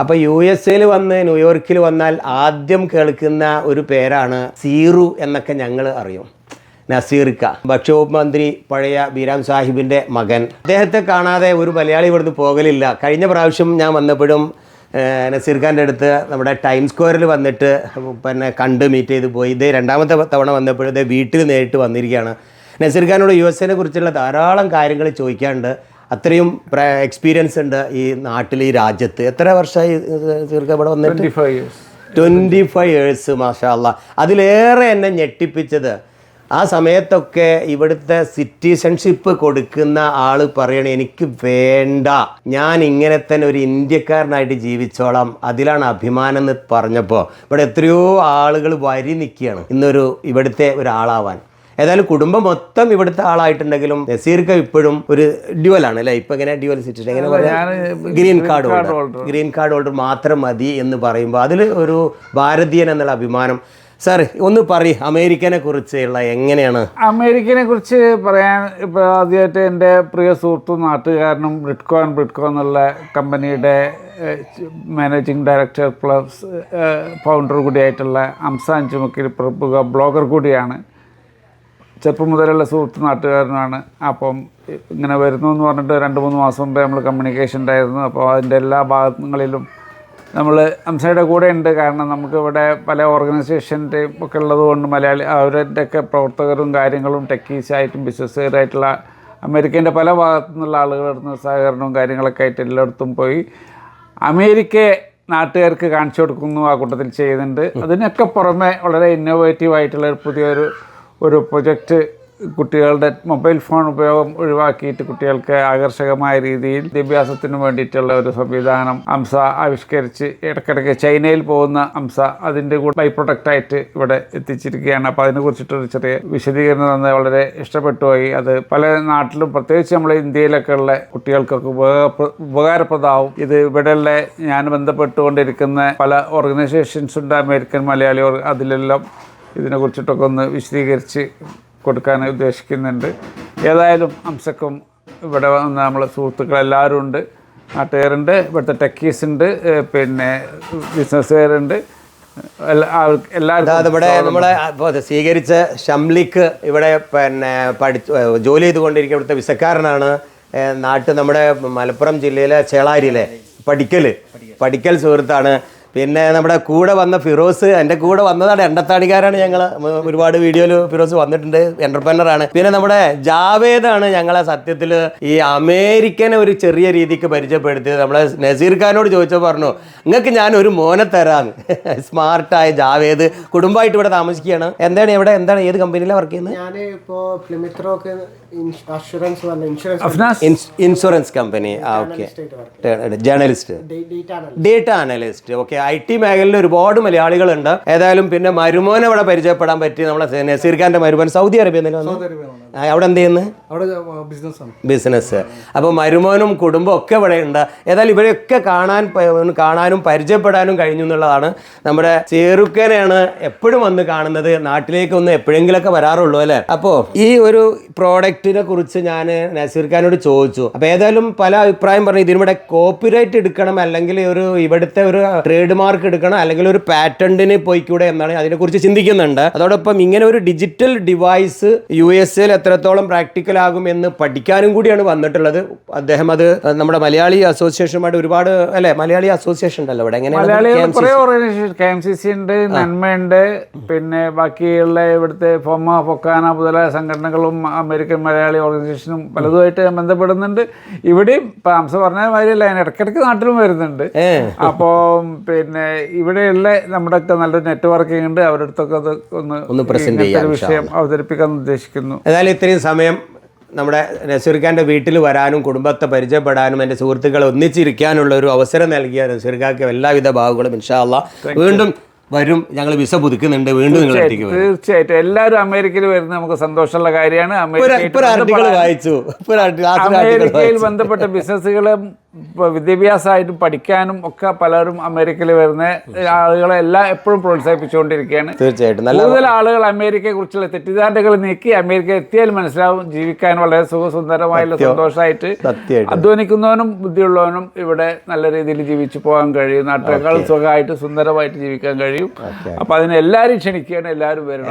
അപ്പൊ U S എയിൽ വന്ന് ന്യൂയോർക്കിൽ വന്നാൽ ആദ്യം കേൾക്കുന്ന ഒരു പേരാണ് സീറു എന്നൊക്കെ ഞങ്ങൾ അറിയും. നസീർക്ക. ഭക്ഷ്യവകുപ്പ് മന്ത്രി പഴയ ബീരാം സാഹിബിന്റെ മകൻ. അദ്ദേഹത്തെ കാണാതെ ഒരു മലയാളി ഇവിടുന്ന് പോകലില്ല. കഴിഞ്ഞ പ്രാവശ്യം ഞാൻ വന്നപ്പോഴും നസീർ ഖാന്റെ അടുത്ത് നമ്മുടെ ടൈം സ്ക്വയറിൽ വന്നിട്ട് പിന്നെ കണ്ട് മീറ്റ് ചെയ്ത് പോയി. ഇത് രണ്ടാമത്തെ തവണ വന്നപ്പോഴും ഇതേ വീട്ടിൽ നേരിട്ട് വന്നിരിക്കുകയാണ്. നസീർ ഖാനോട് യു എസ് എനെ കുറിച്ചുള്ള ധാരാളം കാര്യങ്ങൾ ചോദിക്കാനുണ്ട്. അത്രയും എക്സ്പീരിയൻസ് ഉണ്ട് ഈ നാട്ടിൽ ഈ രാജ്യത്ത്. എത്ര വർഷമായി നസീർ ഇവിടെ വന്നിട്ട്? Twenty five years twenty five years മാഷാല്ല അതിലേറെ എന്നെ ഞെട്ടിപ്പിച്ചത് ആ സമയത്തൊക്കെ ഇവിടുത്തെ സിറ്റിസൺഷിപ്പ് കൊടുക്കുന്ന ആൾ പറയണ എനിക്ക് വേണ്ട. ഞാൻ ഇങ്ങനെ തന്നെ ഒരു ഇന്ത്യക്കാരനായിട്ട് ജീവിച്ചോളാം. അതിലാണ് അഭിമാനം എന്ന് പറഞ്ഞപ്പോൾ ഇവിടെ എത്രയോ ആളുകൾ വരി നിൽക്കുകയാണ് ഇന്നൊരു ഇവിടുത്തെ ഒരാളാവാൻ. ഏതായാലും കുടുംബം മൊത്തം ഇവിടുത്തെ ആളായിട്ടുണ്ടെങ്കിലും നസീർക്ക് ഇപ്പോഴും ഒരു ഡ്യുവലാണ് അല്ലേ? ഇപ്പൊ എങ്ങനെ ഡ്യുവൽ സിറ്റിസൺ എങ്ങനെ green card holder green card holder മാത്രം മതി എന്ന് പറയുമ്പോൾ അതിൽ ഒരു ഭാരതീയൻ എന്നുള്ള അഭിമാനം. സാർ ഒന്ന് പറ അമേരിക്കനെ കുറിച്ചുള്ള എങ്ങനെയാണ്? അമേരിക്കനെ കുറിച്ച് പറയാൻ ഇപ്പോൾ ആദ്യമായിട്ട് എന്റെ പ്രിയ സുഹൃത്തും നാട്ടുകാരനും ബ്രിഡ്കോ ആൻഡ് ബ്രിഡ്കോ എന്നുള്ള കമ്പനിയുടെ മാനേജിങ് ഡയറക്ടർ പ്ലസ് ഫൗണ്ടർ കൂടിയായിട്ടുള്ള അംസാൻ ചുമക്കിൽ പ്രമുഖ ബ്ലോഗർ കൂടിയാണ്. ചെറുപ്പം മുതലുള്ള സുഹൃത്ത് നാട്ടുകാരനാണ്. അപ്പം ഇങ്ങനെ വരുന്നു എന്ന് പറഞ്ഞിട്ട് രണ്ട് മൂന്ന് മാസം മുമ്പേ നമ്മൾ കമ്മ്യൂണിക്കേഷൻ ഉണ്ടായിരുന്നു. അപ്പോൾ അതിന്റെ എല്ലാ ഭാഗങ്ങളിലും നമ്മൾ അംസയുടെ കൂടെ ഉണ്ട്. കാരണം നമുക്ക് ഇവിടെ പല ഓർഗനൈസേഷന്റെയും ഒക്കെ ഉള്ളതുകൊണ്ട് മലയാളി അവരുടെയൊക്കെ പ്രവർത്തകരും കാര്യങ്ങളും ടെക്കീസായിട്ടും ബിസിനസ്സുകാരായിട്ടുള്ള അമേരിക്കേന്റെ പല ഭാഗത്തു നിന്നുള്ള ആളുകളുടെ സഹകരണവും കാര്യങ്ങളൊക്കെ ആയിട്ട് എല്ലായിടത്തും പോയി. അമേരിക്കയെ നാട്ടുകാർക്ക് കാണിച്ചു കൊടുക്കുന്നു ആ കൂട്ടത്തിൽ ചെയ്യുന്നുണ്ട്. അതിനൊക്കെ പുറമെ വളരെ ഇന്നോവേറ്റീവ് ആയിട്ടുള്ള ഒരു പുതിയൊരു ഒരു പ്രൊജക്റ്റ് കുട്ടികളുടെ മൊബൈൽ ഫോൺ ഉപയോഗം ഒഴിവാക്കിയിട്ട് കുട്ടികൾക്ക് ആകർഷകമായ രീതിയിൽ വിദ്യാഭ്യാസത്തിന് വേണ്ടിയിട്ടുള്ള ഒരു സംവിധാനം അംസ ആവിഷ്കരിച്ച് ഇടയ്ക്കിടയ്ക്ക് ചൈനയിൽ പോകുന്ന അംസ അതിന്റെ കൂടെ ബൈ പ്രൊഡക്റ്റായിട്ട് ഇവിടെ എത്തിച്ചിരിക്കുകയാണ്. അപ്പോൾ അതിനെ കുറിച്ചിട്ടൊരു ചെറിയ വിശദീകരണം തന്നെ വളരെ ഇഷ്ടപ്പെട്ടു പോയി അത് പല നാട്ടിലും പ്രത്യേകിച്ച് നമ്മളെ ഇന്ത്യയിലൊക്കെ ഉള്ള കുട്ടികൾക്കൊക്കെ ഉപകാരപ്ര- ഉപകാരപ്രദമാവും. ഇത് ഇവിടെയുള്ള ഞാൻ ബന്ധപ്പെട്ടുകൊണ്ടിരിക്കുന്ന പല ഓർഗനൈസേഷൻസ് ഉണ്ട്. അമേരിക്കൻ മലയാളി അതിലെല്ലാം ഇതിനെ കുറിച്ചിട്ടൊക്കെ ഒന്ന് വിശദീകരിച്ച് കൊടുക്കാൻ ഉദ്ദേശിക്കുന്നുണ്ട്. ഏതായാലും അംസക്കും ഇവിടെ വന്ന് നമ്മളെ സുഹൃത്തുക്കളെല്ലാവരും ഉണ്ട്. നാട്ടുകാരുണ്ട് ഇവിടുത്തെ ടെക്കീസ് ഉണ്ട് പിന്നെ ബിസിനസ്സുകാരുണ്ട് അതായത് ഇവിടെ നമ്മളെ സ്വീകരിച്ച ഷംലിക്ക് ഇവിടെ പിന്നെ പഠിച്ചു ജോലി ചെയ്തുകൊണ്ടിരിക്കുന്ന ഇവിടുത്തെ വിസക്കാരനാണ് നാട്ട് നമ്മുടെ മലപ്പുറം ജില്ലയിലെ ചേളാരിയിലെ പഠിക്കൽ പഠിക്കൽ സുഹൃത്താണ്. പിന്നെ നമ്മുടെ കൂടെ വന്ന ഫിറോസ് എന്റെ കൂടെ വന്നതാണ് എണ്ണത്താടിക്കാരാണ് ഞങ്ങൾ ഒരുപാട് വീഡിയോയിൽ ഫിറോസ് വന്നിട്ടുണ്ട് എന്റർപ്രനറാണ് പിന്നെ നമ്മുടെ ജാവേദാണ് ഞങ്ങളെ സത്യത്തിൽ ഈ അമേരിക്കനെ ഒരു ചെറിയ രീതിക്ക് പരിചയപ്പെടുത്തിയത്. നമ്മളെ നസീർ ഖാനോട് ചോദിച്ചപ്പോൾ പറഞ്ഞു നിങ്ങൾക്ക് ഞാൻ ഒരു മോനെ തരാന്ന്. സ്മാർട്ടായ ജാവേദ് കുടുംബമായിട്ട് ഇവിടെ താമസിക്കുകയാണ്. എന്താണ് ഇവിടെ? എന്താണ് ഏത് കമ്പനിയിലാണ് വർക്ക് ചെയ്യുന്നത്? ഞാൻ ഇൻഷുറൻസ് ഇൻഷുറൻസ് കമ്പനി ആ okay journalist data analyst okay I T മേഖലയിൽ ഒരുപാട് മലയാളികളുണ്ട്. ഏതായാലും പിന്നെ മരുമോനെ അവിടെ പരിചയപ്പെടാൻ പറ്റി. നമ്മളെ നസീർ ഖാന്റെ മരുമോൻ സൗദി അറേബ്യ അവിടെ എന്ത് ചെയ്യുന്നു? ബിസിനസ് അപ്പോൾ മരുമോനും കുടുംബം ഒക്കെ ഇവിടെ ഉണ്ട്. ഏതായാലും ഇവരെയൊക്കെ കാണാൻ കാണാനും പരിചയപ്പെടാനും കഴിഞ്ഞു എന്നുള്ളതാണ് നമ്മുടെ ചേറുക്കനെയാണ് എപ്പോഴും വന്ന് കാണുന്നത്. നാട്ടിലേക്ക് ഒന്ന് എപ്പോഴെങ്കിലൊക്കെ വരാറുള്ളൂ അല്ലേ? അപ്പോൾ ഈ ഒരു പ്രോഡക്റ്റിനെ കുറിച്ച് ഞാൻ നസീർ ഖാനോട് ചോദിച്ചു. അപ്പോൾ ഏതായാലും പല അഭിപ്രായം പറഞ്ഞു. ഇതിനിവിടെ കോപ്പിറൈറ്റ് എടുക്കണം അല്ലെങ്കിൽ ഒരു ഇവിടുത്തെ ഒരു ട്രേഡ് മാർക്ക് എടുക്കണം അല്ലെങ്കിൽ ഒരു പാറ്റന്റിന് പോയിക്കൂടെ എന്നാണ് അതിനെക്കുറിച്ച് ചിന്തിക്കുന്നുണ്ട്. അതോടൊപ്പം ഇങ്ങനെ ഒരു ഡിജിറ്റൽ ഡിവൈസ് യു എസ് എയിൽ എത്രത്തോളം പ്രാക്ടിക്കൽ ആകും എന്ന് പഠിക്കാനും കൂടിയാണ് വന്നിട്ടുള്ളത്. അദ്ദേഹം അത് നമ്മുടെ മലയാളി അസോസിയേഷനുമായിട്ട് ഒരുപാട് അല്ലെ? മലയാളി അസോസിയേഷൻ ഉണ്ടല്ലോ ഇവിടെ. എങ്ങനെ എങ്ങനെയാണ് കുറേ organisation K M C C ഉണ്ട് നന്മയുണ്ട്. പിന്നെ ബാക്കിയുള്ള ഇവിടുത്തെ ഫൊമ ഫൊക്കാന മുതലായ സംഘടനകളും അമേരിക്കൻ മലയാളി ഓർഗനൈസേഷനും പലതുമായിട്ട് ബന്ധപ്പെടുന്നുണ്ട്. ഇവിടെയും ഇപ്പം അംസ പറഞ്ഞ മാതിരിയല്ല ഞാൻ ഇടയ്ക്കിടയ്ക്ക് നാട്ടിലും വരുന്നുണ്ട്. അപ്പോൾ പിന്നെ ഇവിടെയുള്ള നമ്മുടെ ഒക്കെ നല്ലൊരു നെറ്റ്വർക്കിംഗ് ഉണ്ട്. അവരുടെ അടുത്തൊക്കെ അത് ഒന്ന് ഒന്ന് പ്രസന്റ് ചെയ്യാൻ വിഷയം അവതരിപ്പിക്കാൻ ഉദ്ദേശിക്കുന്നു. ഏതായാലും ഇത്രയും സമയം നമ്മുടെ നസീർഖാന്റെ വീട്ടിൽ വരാനും കുടുംബത്തെ പരിചയപ്പെടാനും എന്റെ സുഹൃത്തുക്കളെ ഒന്നിച്ചിരിക്കാനുള്ള ഒരു അവസരം നൽകിയ നസീർഖാക്ക് എല്ലാവിധ ഭാഗങ്ങളും ഇൻഷാല്ല വീണ്ടും വരും. ഞങ്ങൾ വിസ പുതുക്കുന്നുണ്ട്. വീണ്ടും നിങ്ങളെത്തിക്ക് തീർച്ചയായിട്ടും എല്ലാവരും അമേരിക്കയിൽ വരുന്നത് നമുക്ക് സന്തോഷമുള്ള കാര്യമാണ്. അമേരിക്കയിൽ ബന്ധപ്പെട്ട ബിസിനസ്സുകളെ ഇപ്പോൾ വിദ്യാഭ്യാസമായിട്ട് പഠിക്കാനും ഒക്കെ പലരും അമേരിക്കയിൽ വരുന്ന ആളുകളെ എല്ലാം എപ്പോഴും പ്രോത്സാഹിപ്പിച്ചുകൊണ്ടിരിക്കുകയാണ്. തീർച്ചയായിട്ടും. നല്ല കൂടുതൽ ആളുകൾ അമേരിക്കയെ കുറിച്ചുള്ള തെറ്റിദ്ധാരണകൾ നീക്കി അമേരിക്ക എത്തിയാൽ മനസ്സിലാവും ജീവിക്കാൻ വളരെ സുഖസുന്ദരമായുള്ള സന്തോഷമായിട്ട് അധ്വാനിക്കുന്നവനും ബുദ്ധിയുള്ളവനും ഇവിടെ നല്ല രീതിയിൽ ജീവിച്ചു പോകാൻ കഴിയും. നാട്ടിനേക്കാൾ സുഖമായിട്ട് സുന്ദരമായിട്ട് ജീവിക്കാൻ കഴിയും. അപ്പൊ അതിന് എല്ലാവരും ക്ഷണിക്കുകയാണ് എല്ലാവരും വരണം